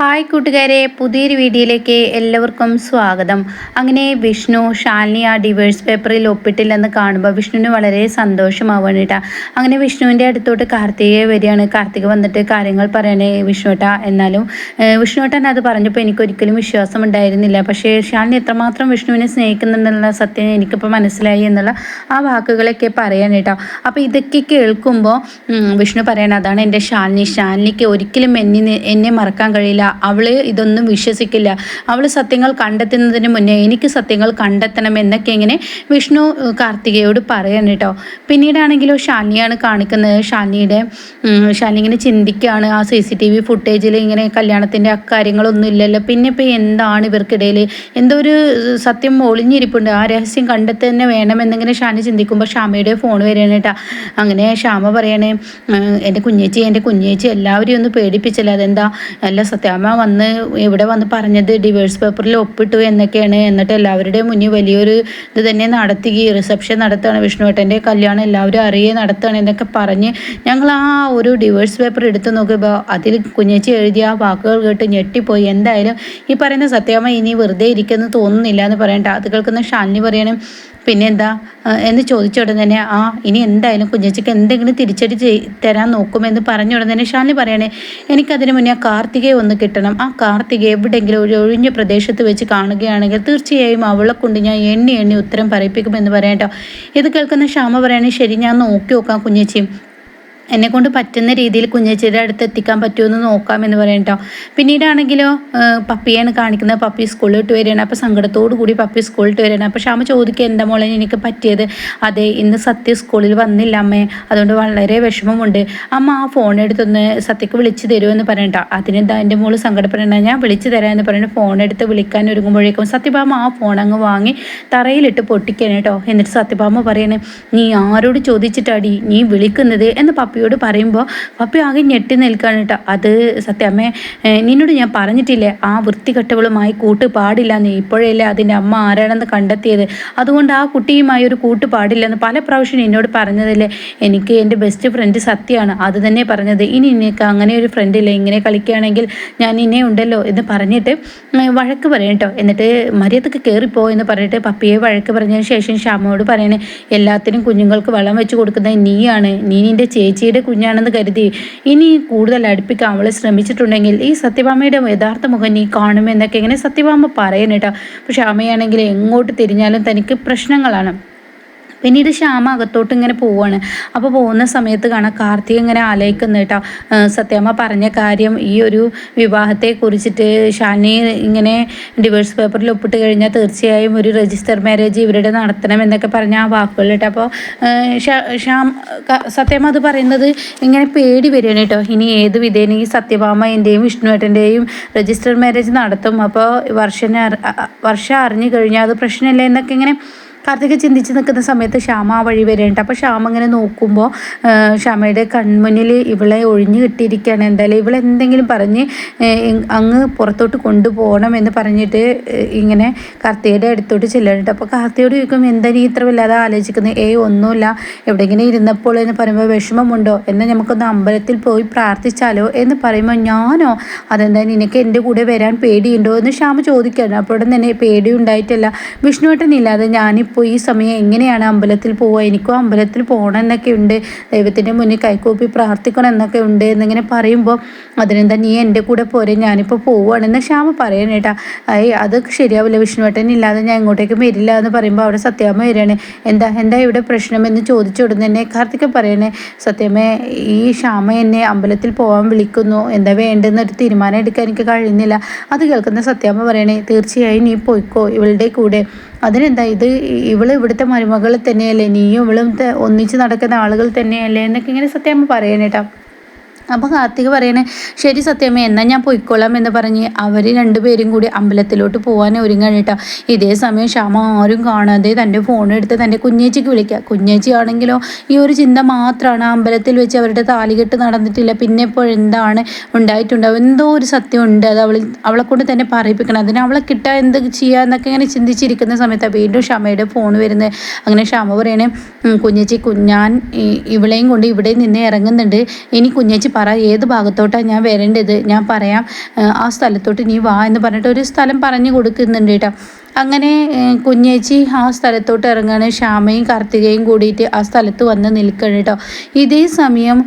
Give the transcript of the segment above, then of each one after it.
Hi കൂട്ടുകാരെ പുതിയൊരു വീഡിയോയിലേക്ക് എല്ലാവർക്കും സ്വാഗതം. അങ്ങനെ വിഷ്ണു ശാലിനി ആ ഡിവേഴ്സ് പേപ്പറിൽ ഒപ്പിട്ടില്ലെന്ന് കാണുമ്പോൾ വിഷ്ണുവിന് വളരെ സന്തോഷമാവാണ് കേട്ടോ അങ്ങനെ വിഷ്ണുവിന്റെ അടുത്തോട്ട് കാർത്തികയെ വരികയാണ്. കാർത്തിക വന്നിട്ട് കാര്യങ്ങൾ പറയണേ വിഷ്ണുവേട്ട എന്നാലും വിഷ്ണുട്ടൻ അത് പറഞ്ഞപ്പോൾ എനിക്കൊരിക്കലും വിശ്വാസം ഉണ്ടായിരുന്നില്ല. പക്ഷേ ശാലിനി എത്രമാത്രം വിഷ്ണുവിനെ സ്നേഹിക്കുന്നുണ്ടെന്നുള്ള സത്യം എനിക്കിപ്പോൾ മനസ്സിലായി എന്നുള്ള ആ വാക്കുകളൊക്കെ പറയാൻ കേട്ടോ അപ്പോൾ ഇതൊക്കെ കേൾക്കുമ്പോൾ വിഷ്ണു പറയണം അതാണ് എന്റെ ശാലിനി. ശാലിനിക്ക് ഒരിക്കലും എന്നെ എന്നെ മറക്കാൻ കഴിയില്ല. അവൾ ഇതൊന്നും വിശ്വസിക്കില്ല. അവൾ സത്യങ്ങൾ കണ്ടെത്തുന്നതിന് മുന്നേ എനിക്ക് സത്യങ്ങൾ കണ്ടെത്തണം എന്നൊക്കെ ഇങ്ങനെ വിഷ്ണു കാർത്തികയോട് പറയാൻ കേട്ടോ പിന്നീടാണെങ്കിലോ ശാലിനിയാണ് കാണിക്കുന്നത്. ശാലിനിയുടെ ഉം, ശാലിനി ഇങ്ങനെ ചിന്തിക്കുകയാണ് ആ സി സി ടി വി ഫുട്ടേജിൽ ഇങ്ങനെ കല്യാണത്തിന്റെ അക്കാര്യങ്ങളൊന്നും ഇല്ലല്ലോ. പിന്നെ ഇപ്പോൾ എന്താണ് ഇവർക്കിടയിൽ എന്തോ ഒരു സത്യം ഒളിഞ്ഞിരിപ്പുണ്ട്. ആ രഹസ്യം കണ്ടെത്തന്നെ വേണമെന്നിങ്ങനെ ഷാനി ചിന്തിക്കുമ്പോൾ ഷാമയുടെ ഫോൺ വരികയാണ് കേട്ടോ അങ്ങനെ ഷാമ പറയണേ "ഏഹ്, എന്റെ കുഞ്ഞേച്ചി എന്റെ കുഞ്ഞേച്ചി എല്ലാവരെയും ഒന്ന് പേടിപ്പിച്ചല്ലോ? അതെന്താ? അല്ല സത്യാമ്മ വന്ന് ഇവിടെ വന്ന് പറഞ്ഞത് ഡിവേഴ്സ് പേപ്പറിൽ ഒപ്പിട്ടു എന്നൊക്കെയാണ്. എന്നിട്ട് എല്ലാവരുടെയും മുന്നിൽ വലിയൊരു ഇത് തന്നെ നടത്തി റിസപ്ഷൻ നടത്തുകയാണ് വിഷ്ണുവേട്ടന്റെ കല്യാണം എല്ലാവരും അറിയേ നടത്തുകയാണ് എന്നൊക്കെ പറഞ്ഞ് ഞങ്ങൾ ആ ഒരു ഡിവേഴ്സ് പേപ്പർ എടുത്ത് നോക്കുമ്പോൾ അതിൽ കുഞ്ഞേച്ചി എഴുതിയ ആ വാക്കുകൾ കേട്ട് ഞെട്ടിപ്പോയി. എന്തായാലും ഈ പറയുന്ന സത്യാമ്മ ഇനി വെറുതെ ഇരിക്കുന്നു തോന്നുന്നില്ല എന്ന് പറയണ്ട. അത് കേൾക്കുന്ന ഷാലിനി പറയണം പിന്നെ എന്താ എന്ന് ചോദിച്ച ഉടൻ തന്നെ ആ ഇനി എന്തായാലും കുഞ്ഞച്ചക്ക് എന്തെങ്കിലും തിരിച്ചടി തരാൻ നോക്കുമെന്ന് പറഞ്ഞ ഉടനെ തന്നെ ഷാലിനി പറയണേ എനിക്കതിന് മുന്നേ ആ കാർത്തികയെ ഒന്ന് കിട്ടണം. ആ കാർത്തിക എവിടെയെങ്കിലും ഒരു ഒഴിഞ്ഞ പ്രദേശത്ത് വെച്ച് കാണുകയാണെങ്കിൽ തീർച്ചയായും അവളെ കൊണ്ട് ഞാൻ എണ്ണി എണ്ണി ഉത്തരം പറയിപ്പിക്കുമെന്ന് പറയട്ടോ ഇത് കേൾക്കുന്ന ക്ഷാമ പറയണേ ശരി ഞാൻ നോക്കി നോക്കാം കുഞ്ഞേച്ചി. എന്നെ കൊണ്ട് പറ്റുന്ന രീതിയിൽ കുഞ്ഞേച്ചിയുടെ അടുത്ത് എത്തിക്കാൻ പറ്റുമെന്ന് നോക്കാം എന്ന് പറയും കേട്ടോ പിന്നീടാണെങ്കിലോ പപ്പിയാണ് കാണിക്കുന്നത്. പപ്പി സ്കൂളിലോട്ട് വരികയാണ്. അപ്പോൾ സങ്കടത്തോടു കൂടി പപ്പി സ്കൂളിലോട്ട് വരികയാണ്. അപ്പോൾ ക്ഷാമ ചോദിക്കുക എന്താ മോളെ എനിക്ക് പറ്റിയത്? അതെ ഇന്ന് സത്യ സ്കൂളിൽ വന്നില്ല അമ്മേ. അതുകൊണ്ട് വളരെ വിഷമമുണ്ട്. അമ്മ ആ ഫോൺ എടുത്തൊന്ന് സത്യക്ക് വിളിച്ചു തരുമെന്ന് പറയണ്ട അതിനെന്താ എന്റെ മോൾ സങ്കടപ്പെടേണ്ട. ഞാൻ വിളിച്ചു എന്ന് പറയുന്നത് ഫോൺ എടുത്ത് വിളിക്കാൻ ഒരുങ്ങുമ്പോഴേക്കും സത്യഭാമ ആ ഫോൺ അങ്ങ് വാങ്ങി തറയിലിട്ട് പൊട്ടിക്കാൻ കേട്ടോ എന്നിട്ട് സത്യഭാമ പറയണേ നീ ആരോട് ചോദിച്ചിട്ടാടി? നീ വിളിക്കുന്നത്? എന്ന് പപ്പിയോട് പറയുമ്പോൾ പപ്പി ആകെ ഞെട്ടി നിൽക്കുകയാണ് കേട്ടോ അത് സത്യാമ്മേ നിന്നോട് ഞാൻ പറഞ്ഞിട്ടില്ലേ ആ വൃത്തികെട്ടവളുമായി കൂട്ട് പാടില്ല എന്ന് ഇപ്പോഴല്ലേ അതിന്റെ അമ്മ ആരാണെന്ന് കണ്ടെത്തിയത്. അതുകൊണ്ട് ആ കുട്ടിയുമായി ഒരു കൂട്ട് പാടില്ലെന്ന് പല പ്രാവശ്യം എന്നോട് പറഞ്ഞതല്ലേ എനിക്ക് എന്റെ ബെസ്റ്റ് ഫ്രണ്ട് സത്യമാണ് അത് തന്നെ പറഞ്ഞത്. ഇനി നിനക്ക് അങ്ങനെ ഒരു ഫ്രണ്ട് ഇല്ല? ഇങ്ങനെ കളിക്കുകയാണെങ്കിൽ ഞാൻ ഇന്നെ ഉണ്ടല്ലോ എന്ന് പറഞ്ഞിട്ട് വഴക്ക് പറയും കേട്ടോ എന്നിട്ട് മര്യാദയ്ക്ക് കയറിപ്പോ എന്ന് പറഞ്ഞിട്ട് പപ്പിയെ വഴക്ക് പറഞ്ഞതിന് ശേഷം ശ്യാമയോട് പറയണേ എല്ലാത്തിനും കുഞ്ഞുങ്ങൾക്ക് വെള്ളം വെച്ച് കൊടുക്കുന്നത് നീയാണ്. നീ നിന്റെ ചേച്ചിയുടെ കുഞ്ഞാണെന്ന് കരുതി. ഇനി കൂടുതൽ അടുപ്പിക്കാൻ അവളെ ശ്രമിച്ചിട്ടുണ്ടെങ്കിൽ ഈ സത്യഭാമയുടെ യഥാർത്ഥ മുഖം നീ കാണുമെന്നൊക്കെ ഇങ്ങനെ സത്യഭാമ പറയുന്നേട്ടോ പക്ഷെ അമ്മയാണെങ്കിൽ എങ്ങോട്ട് തിരിഞ്ഞാലും തനിക്ക് പ്രശ്നങ്ങളാണ്. പിന്നീട് ശ്യാമ അകത്തോട്ട് ഇങ്ങനെ പോവാണ്. അപ്പോൾ പോകുന്ന സമയത്ത് കാണാം കാർത്തിക് ഇങ്ങനെ ആലോചിക്കുന്നു കേട്ടോ. സത്യമ്മ പറഞ്ഞ കാര്യം ഈ ഒരു വിവാഹത്തെ കുറിച്ചിട്ട് ഷാനി ഇങ്ങനെ ഡിവേഴ്സ് പേപ്പറിൽ ഒപ്പിട്ട് കഴിഞ്ഞാൽ തീർച്ചയായും ഒരു രജിസ്റ്റർ മാരേജ് ഇവരുടെ നടത്തണം എന്നൊക്കെ പറഞ്ഞ ആ വാക്കുകൾ കേട്ടോ. അപ്പോൾ ശ്യാം സത്യമ്മ അത് പറയുന്നത് ഇങ്ങനെ പേടി വരികയാണ് കേട്ടോ. ഇനി ഏത് വിധേന ഈ സത്യഭാമ എന്റെയും വിഷ്ണുവേട്ടന്റെയും രജിസ്റ്റർ മാരേജ് നടത്തും. അപ്പോൾ വർഷനെ വർഷം അറിഞ്ഞു കഴിഞ്ഞാൽ അത് പ്രശ്നമില്ല എന്നൊക്കെ ഇങ്ങനെ കാർത്തിക ചിന്തിച്ച് നിൽക്കുന്ന സമയത്ത് ശ്യാമ ആ വഴി വരേണ്ട. അപ്പോൾ ശ്യാമ ഇങ്ങനെ നോക്കുമ്പോൾ ശ്യാമയുടെ കൺമുന്നിൽ ഇവളെ ഒഴിഞ്ഞു കിട്ടിയിരിക്കുകയാണ്. എന്തായാലും ഇവളെ എന്തെങ്കിലും പറഞ്ഞ് അങ്ങ് പുറത്തോട്ട് കൊണ്ടുപോകണം എന്ന് പറഞ്ഞിട്ട് ഇങ്ങനെ കാർത്തികയുടെ അടുത്തോട്ട് ചെല്ലുന്നുണ്ട് അപ്പോൾ കാർത്തികയോട് ചോദിക്കും എന്താ നീ ഇത്ര വല്ലാതെ ആലോചിക്കുന്നത് ഏയ് ഒന്നുമില്ല. എവിടെ ഇങ്ങനെ ഇരുന്നപ്പോൾ എന്ന് പറയുമ്പോൾ വിഷമമുണ്ടോ? എന്നാൽ നമുക്കൊന്ന് അമ്പലത്തിൽ പോയി പ്രാർത്ഥിച്ചാലോ? എന്ന് പറയുമ്പോൾ ഞാനോ? അതെന്താ നിനക്ക് എന്റെ കൂടെ വരാൻ പേടിയുണ്ടോ? എന്ന് ശ്യാമ ചോദിക്കുകയാണ്. അപ്പോൾ തന്നെ പേടി ഉണ്ടായിട്ടില്ല. വിഷ്ണുവേട്ടനില്ലാതെ ഞാനിപ്പോൾ ഈ സമയം എങ്ങനെയാണ് അമ്പലത്തിൽ പോവുക? എനിക്കും അമ്പലത്തിൽ പോകണം എന്നൊക്കെ ഉണ്ട്. ദൈവത്തിന്റെ മുന്നിൽ കൈക്കോപ്പി പ്രാർത്ഥിക്കണം എന്നൊക്കെ ഉണ്ട് എന്നിങ്ങനെ പറയുമ്പോൾ അതിനെന്താ നീ എന്റെ കൂടെ പോരെ ഞാനിപ്പോൾ പോവുകയാണെന്ന് ശ്യാമ പറയണേ കേട്ടാ. അത് ശരിയാവില്ല. വിഷ്ണുവേട്ടൻ ഇല്ലാതെ ഞാൻ ഇങ്ങോട്ടേക്ക് വരില്ല എന്ന് പറയുമ്പോൾ അവിടെ സത്യാമ്മ വരികയാണ്. എന്താ എന്താ ഇവിടെ പ്രശ്നമെന്ന് ചോദിച്ചു ഉടൻ തന്നെ കാർത്തിക പറയണേ. സത്യമേ ഈ ക്ഷാമ എന്നെ അമ്പലത്തിൽ പോകാൻ വിളിക്കുന്നു. എന്താ വേണ്ടെന്നൊരു തീരുമാനം എടുക്കാൻ എനിക്ക് കഴിയുന്നില്ല. അത് കേൾക്കുന്ന സത്യാമ്മ പറയണേ. തീർച്ചയായും നീ പോയിക്കോ ഇവളുടെ കൂടെ. അതിനെന്താ ഇത് ഇവൾ ഇവിടുത്തെ മരുമകൾ തന്നെയല്ലേ നീയും ഇവളും ഒന്നിച്ച് നടക്കുന്ന ആളുകൾ തന്നെയല്ലേ എന്നൊക്കെ ഇങ്ങനെ സത്യം പറയണേട്ടാ അപ്പോൾ കാർത്തിക് പറയണേ ശരി സത്യമേ എന്നാൽ ഞാൻ പൊയ്ക്കോളാം എന്ന് പറഞ്ഞ് അവർ രണ്ടുപേരും കൂടി അമ്പലത്തിലോട്ട് പോകാൻ ഒരുങ്ങാണ് കേട്ടോ. ഇതേ സമയം ക്ഷമ ആരും കാണാതെ തന്റെ ഫോൺ എടുത്ത് തന്റെ കുഞ്ഞേച്ചിക്ക് വിളിക്കുക കുഞ്ഞേച്ചി ആണെങ്കിലോ ഈ ഒരു ചിന്ത മാത്രമാണ് അമ്പലത്തിൽ വെച്ച് അവരുടെ താലികെട്ട് നടന്നിട്ടില്ല. പിന്നെ ഇപ്പോൾ എന്താണ് ഉണ്ടായിട്ടുണ്ടാവും എന്തോ ഒരു സത്യം ഉണ്ട് അത് അവൾ അവളെ കൊണ്ട് തന്നെ പറയിപ്പിക്കണം. അതിന് അവളെ കിട്ടാൻ എന്ത് ചെയ്യുക എന്നൊക്കെ ഇങ്ങനെ ചിന്തിച്ചിരിക്കുന്ന സമയത്താണ് വീണ്ടും ക്ഷമയുടെ ഫോൺ വരുന്നത് അങ്ങനെ ക്ഷമ പറയണേ കുഞ്ഞേച്ചി ഞാൻ ഇവളെയും കൊണ്ട് ഇവിടെ നിന്ന് ഇറങ്ങുന്നുണ്ട്. ഇനി കുഞ്ഞേച്ചി പറ ഏത് ഭാഗത്തോട്ടാണ് ഞാൻ വരേണ്ടത്? ഞാൻ പറയാം ആ സ്ഥലത്തോട്ട് നീ വാ എന്ന് പറഞ്ഞിട്ട് ഒരു സ്ഥലം പറഞ്ഞു കൊടുക്കുന്നുണ്ട് കേട്ടോ. അങ്ങനെ കുഞ്ഞേച്ചി ആ സ്ഥലത്തോട്ട് ഇറങ്ങാണ്. ശ്യാമയും കാർത്തികയും കൂടിയിട്ട് ആ സ്ഥലത്ത് വന്ന് നിൽക്കണം കേട്ടോ. ഇതേ സമയം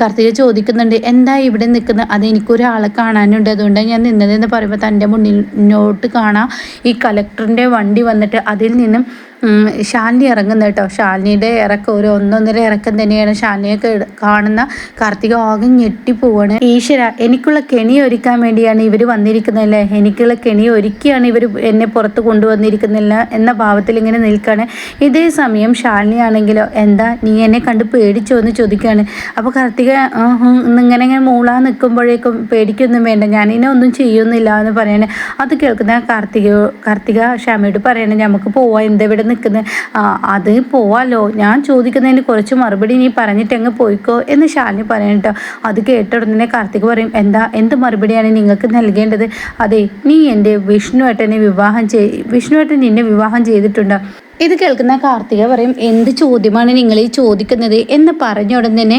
കാർത്തിക ചോദിക്കുന്നുണ്ട് എന്താ ഇവിടെ നിൽക്കുന്നത് അത് എനിക്കൊരാളെ കാണാനുണ്ട്. അതുകൊണ്ട് ഞാൻ നിന്നതെന്ന് പറയുമ്പോൾ തന്റെ മുന്നിൽ നോട്ട് കാണാം. ഈ കലക്ടറിന്റെ വണ്ടി വന്നിട്ട് അതിൽ നിന്നും ശാലിനി ഇറങ്ങുന്നത് കേട്ടോ. ശാലിനിയുടെ ഇറക്കം ഒരു ഒന്നൊന്നര ഇറക്കം തന്നെയാണ് ശാലിനിയൊക്കെ കാണുന്ന കാർത്തിക ആകെ ഞെട്ടിപ്പോവാണ് ഈശ്വര എനിക്കുള്ള കെണി ഒരുക്കാൻ വേണ്ടിയാണ് ഇവർ വന്നിരിക്കുന്നതല്ലേ എനിക്കുള്ള കെണി ഒരുക്കിയാണ് ഇവർ എന്നെ പുറത്ത് കൊണ്ടുവന്നിരിക്കുന്നില്ല എന്ന ഭാവത്തിൽ ഇങ്ങനെ നിൽക്കുകയാണ് ഇതേ സമയം ശാലിനി ആണെങ്കിലോ എന്താ നീ എന്നെ കണ്ട് പേടിച്ചോ എന്ന് ചോദിക്കുകയാണ് അപ്പോൾ കാർത്തിക ഇങ്ങനെ ഇങ്ങനെ മൂളാൻ നിൽക്കുമ്പോഴേക്കും പേടിക്കൊന്നും വേണ്ട ഞാനിനെ ഒന്നും ചെയ്യുന്നില്ല എന്ന് പറയണേ. അത് കേൾക്കുന്ന കാർത്തിക കാർത്തിക ഷാമയോട് പറയണേ നമുക്ക് പോവാം എന്താ ഇവിടെ നിൽക്കുന്നത്. അത് പോവാലോ? ഞാൻ ചോദിക്കുന്നതിന് കുറച്ച് മറുപടി നീ പറഞ്ഞിട്ട് അങ്ങ് പോയിക്കോ എന്ന് ശാലിനി പറയണട്ടോ അത് കേട്ട ഉടനെ കാർത്തിക് പറയും എന്താ എന്ത് മറുപടിയാണ് നിങ്ങൾക്ക് നൽകേണ്ടത്? അതെ നീ എന്റെ വിഷ്ണുവേട്ടനെ വിവാഹം ചെയ് വിഷ്ണുവേട്ടൻ നിന്നെ വിവാഹം ചെയ്തിട്ടുണ്ടോ? ഇത് കേൾക്കുന്ന കാർത്തിക പറയും എന്ത് ചോദ്യമാണ് നിങ്ങൾ ഈ ചോദിക്കുന്നത്? എന്ന് പറഞ്ഞ ഉടൻ തന്നെ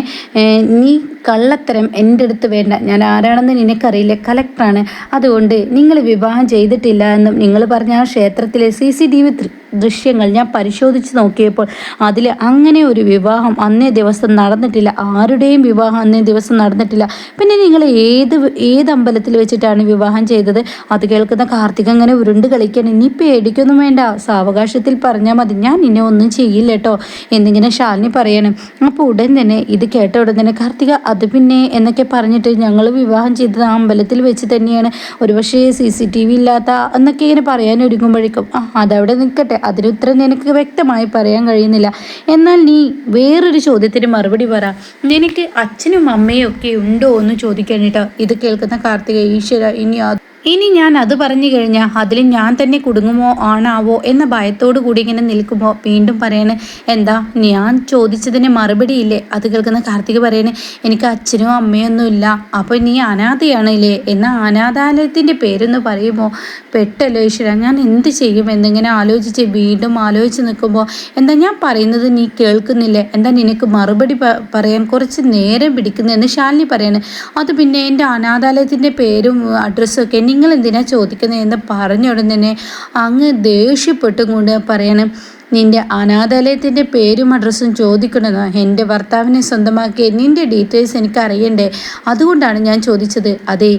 നീ കള്ളത്തരം എന്റെ അടുത്ത് വേണ്ട ഞാൻ ആരാണെന്ന് നിനക്കറിയില്ല. കലക്ടറാണ്. അതുകൊണ്ട് നിങ്ങൾ വിവാഹം ചെയ്തിട്ടില്ല എന്നും നിങ്ങൾ പറഞ്ഞ ആ ക്ഷേത്രത്തിലെ സി സി ടി വി ദൃശ്യങ്ങൾ ഞാൻ പരിശോധിച്ച് നോക്കിയപ്പോൾ അതിൽ അങ്ങനെ ഒരു വിവാഹം അന്നേ ദിവസം നടന്നിട്ടില്ല. ആരുടെയും വിവാഹം അന്നേ ദിവസം നടന്നിട്ടില്ല. പിന്നെ നിങ്ങൾ ഏത് ഏത് അമ്പലത്തിൽ വെച്ചിട്ടാണ് വിവാഹം ചെയ്തത്? അത് കേൾക്കുന്ന കാർത്തിക അങ്ങനെ ഉരുണ്ട് കളിക്കാൻ ഇനി പേടിക്കൊന്നും വേണ്ട. സാവകാശത്തിൽ പറഞ്ഞാൽ മതി. ഞാൻ നിന്നെ ഒന്നും ചെയ്യില്ല കേട്ടോ എന്നിങ്ങനെ ശാലിനി പറയണം. അപ്പോൾ ഉടൻ തന്നെ ഇത് കേട്ട ഉടൻ തന്നെ കാർത്തിക അത് പിന്നെ എന്നൊക്കെ പറഞ്ഞിട്ട് ഞങ്ങൾ വിവാഹം ചെയ്തത് ആ അമ്പലത്തിൽ വെച്ച് തന്നെയാണ്. ഒരുപക്ഷേ സി സി ടി വി ഇല്ലാത്ത എന്നൊക്കെ ഇങ്ങനെ പറയാൻ ഒരുങ്ങുമ്പോഴേക്കും ആ അതവിടെ നിൽക്കട്ടെ. അതിന് ഉത്തരം നിനക്ക് വ്യക്തമായി പറയാൻ കഴിയുന്നില്ല. എന്നാൽ നീ വേറൊരു ചോദ്യത്തിന് മറുപടി പറ. നിനക്ക് അച്ഛനും അമ്മയും ഒക്കെ ഉണ്ടോ എന്ന് ചോദിക്കാൻ കേട്ടോ ഇത് കേൾക്കുന്ന കാർത്തിക ഈശ്വര ഇനി ഇനി ഞാൻ അത് പറഞ്ഞു കഴിഞ്ഞാൽ അതിൽ ഞാൻ തന്നെ കുടുങ്ങുമോ ആണാവോ എന്ന ഭയത്തോടു കൂടി ഇങ്ങനെ നിൽക്കുമ്പോൾ വീണ്ടും പറയണേ എന്താ ഞാൻ ചോദിച്ചതിന് മറുപടി ഇല്ലേ? അത് കേൾക്കുന്ന കാർത്തിക് പറയണേ എനിക്ക് അച്ഛനും അമ്മയൊന്നും ഇല്ല അപ്പോൾ നീ അനാഥയാണ് ഇല്ലേ എന്ന അനാഥാലയത്തിന്റെ പേരൊന്ന് പറയുമ്പോൾ പെട്ടല്ലോ ഈശ്വര ഞാൻ എന്ത് ചെയ്യും? എന്നിങ്ങനെ ആലോചിച്ച് വീണ്ടും ആലോചിച്ച് നിൽക്കുമ്പോൾ എന്താ ഞാൻ പറയുന്നത് നീ കേൾക്കുന്നില്ലേ? എന്താ നിനക്ക് മറുപടി പറയാൻ കുറച്ച് നേരം പിടിക്കുന്നതെന്ന് ശാലിനി പറയണേ. അത് പിന്നെ എന്റെ അനാഥാലയത്തിന്റെ പേരും അഡ്രസ്സും ഒക്കെ നിങ്ങൾ എന്തിനാ ചോദിക്കുന്നത് എന്ന് പറഞ്ഞ ഉടൻ തന്നെ അങ്ങ് ദേഷ്യപ്പെട്ടും കൊണ്ട് നിന്റെ അനാഥാലയത്തിന്റെ പേരും അഡ്രസ്സും ചോദിക്കണമെന്നോ എന്റെ ഭർത്താവിനെ സ്വന്തമാക്കിയ നിന്റെ ഡീറ്റെയിൽസ് എനിക്ക് അറിയണ്ടേ അതുകൊണ്ടാണ് ഞാൻ ചോദിച്ചത്. അതെ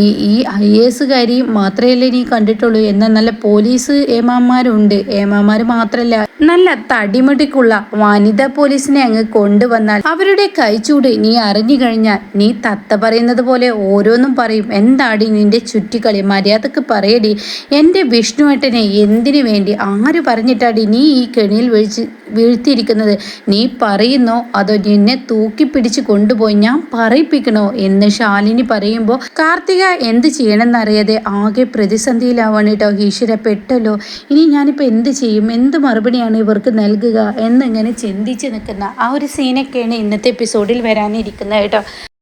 ഈ ഈ ഐ എസുകാരി മാത്രമല്ലേ നീ കണ്ടിട്ടുള്ളൂ. എന്നാൽ നല്ല പോലീസ് ഏമാന്മാരുണ്ട്. ഏമാന്മാർ മാത്രമല്ല നല്ല തടിമുടിക്കുള്ള വനിതാ പോലീസിനെ അങ്ങ് കൊണ്ടുവന്നാൽ അവരുടെ കൈച്ചൂട് നീ അറിഞ്ഞു കഴിഞ്ഞാൽ നീ തത്ത പറയുന്നത് പോലെ ഓരോന്നും പറയും. എന്താടി നിന്റെ ചുറ്റിക്കളി? മര്യാദയ്ക്ക് പറയടി. എന്റെ വിഷ്ണുവേട്ടനെ എന്തിനു വേണ്ടി ആര് പറഞ്ഞിട്ടാടി നീ ഈ കെണിയിൽ വീഴ്ച വീഴ്ത്തിയിരിക്കുന്നത്. നീ പറയുന്നോ? അതോ നിന്നെ തൂക്കിപ്പിടിച്ച് കൊണ്ടുപോയി ഞാൻ പറയിപ്പിക്കണോ? എന്ന് ശാലിനി പറയുമ്പോൾ കാർത്തിക എന്ത് ചെയ്യണമെന്നറിയാതെ ആകെ പ്രതിസന്ധിയിലാവാണ് കേട്ടോ ഈശ്വര പെട്ടല്ലോ. ഇനി ഞാനിപ്പോൾ എന്ത് ചെയ്യും? എന്ത് മറുപടിയാണ് ഇവർക്ക് നൽകുക? എന്നിങ്ങനെ ചിന്തിച്ച് നിൽക്കുന്ന ആ ഒരു സീനൊക്കെയാണ് ഇന്നത്തെ എപ്പിസോഡിൽ വരാനിരിക്കുന്നത് കേട്ടോ